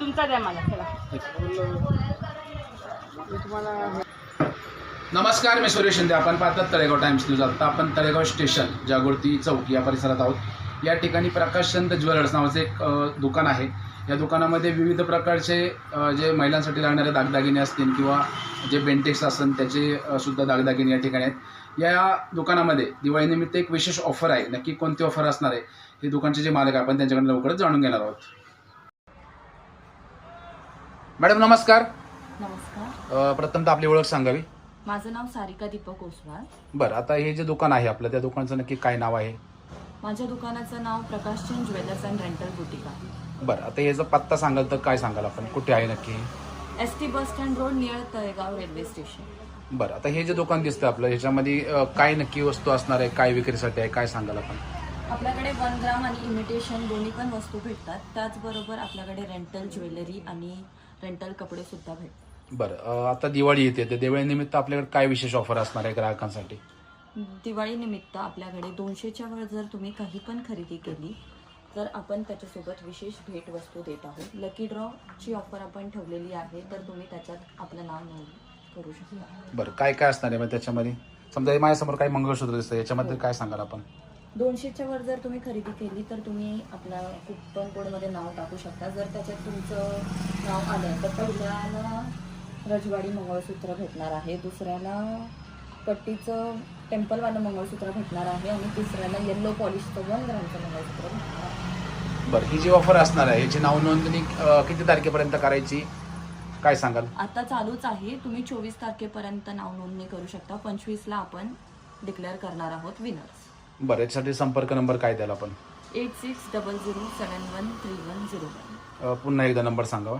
तुमचा द्या मला चला. नमस्कार मी सुरेश शिंदे. आपण पाहतात तळेगाव टाइम्स न्यूज. आता आपण तळेगाव स्टेशन जागृती चौक या परिसरात आहोत. या ठिकाणी प्रकाशचंद ज्वेलर्स नावाचे एक दुकान आहे. या दुकानामध्ये विविध प्रकारचे जे महिलांसाठी लागणारे दागदागिने असतील किंवा जे बेंटेक्स असतील त्याचे सुद्धा दागदागिने या ठिकाणी आहेत. या दुकानामध्ये दिवाळीनिमित्त एक विशेष ऑफर आहे. नक्की कोणती ऑफर असणार आहे? हे दुकानचे जे मालक आहे, आपण त्यांच्याकडे लवकरच जाणून घेणार आहोत. मॅडम नमस्कार. नमस्कार. अ, प्रथमतः आपली ओळख सांगावी. माझं नाव सारिका दीपक ओसवाल बरं आता हे जे दुकान आहे आपलं त्या दुकानचं नक्की काय नाव आहे? माझ्या दुकानाचं नाव Prakashchand jewellers and rental boutique आहे. बरं आता याचा पत्ता सांगाल तर काय सांगाल आपण? कुठे आहे नक्की? S T bus stand road near Talegaon railway station. बरं आता हे जे दुकान दिसतं आपलं ह्याच्यामध्ये अ, काय नक्की वस्तू असणार आहे काय विक्रीसाठी आहे काय सांगाल आपण? आपल्याकडे वन ग्राम आणि इमिटेशन दोन्ही पण वस्तू भेटतात. त्याचबरोबर आपल्याकडे रेंटल ज्वेलरी आणि रेंटल कपडे सुद्धा भेटतात बरं आता दिवाळी येते तर दिवाळीनिमित्त आपल्याकडे काय विशेष ऑफर असणार आहे ग्राहकांसाठी? दिवाळीनिमित्त आपल्याकडे दोनशेच्या वर जर तुम्ही काही पण खरेदी केली तर आपण त्याच्यासोबत विशेष भेट वस्तू देत आहोत. लकी ड्रॉची ऑफर आपण ठेवलेली आहे तर तुम्ही त्याच्यात आपलं नाव नोंद करू शकता. बरं काय काय असणार आहे मग त्याच्यामध्ये? समजा हे माझ्यासमोर काही मंगळसूत्र दिसतं याच्यामध्ये काय सांगाल आपण? दोनशेच्या वर जर तुम्ही खरेदी केली तर तुम्ही आपल्या कुपन कोडमध्ये नाव टाकू शकता. जर त्याच्यात तुमचं नाव आलं तर पहिल्याला रजवाडी मंगळसूत्र भेटणार आहे. दुसऱ्याला पट्टीचं टेम्पलवालं मंगळसूत्र भेटणार आहे. आणि तिसऱ्याला येल्लो पॉलिशचं वन ग्रामचं मंगळसूत्र भेटणार आहे. बरं ही जी ऑफर असणार आहे याची नाव नोंदणी किती तारखेपर्यंत करायची? काय सांगाल? आता चालूच आहे. तुम्ही चोवीस तारखेपर्यंत नाव नोंदणी करू शकता. पंचवीसला आपण डिक्लेअर करणार आहोत विनर्स बरं याच्यासाठी संपर्क नंबर काय द्याल आपण? Eight six double zero seven one three one zero one. अ, पुन्हा एकदा नंबर सांगावा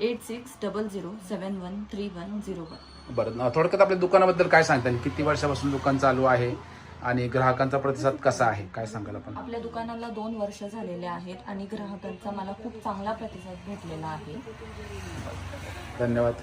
eight six double zero seven one three one zero one. बरं थोडक्यात आपल्या दुकानाबद्दल काय सांगता येईल? किती वर्षापासून दुकान चालू आहे आणि ग्राहकांचा प्रतिसाद कसा आहे? काय सांगाल आपण? आपल्या दुकानाला दोन वर्ष झालेले आहेत आणि ग्राहकांचा मला खूप चांगला प्रतिसाद भेटलेला आहे. धन्यवाद.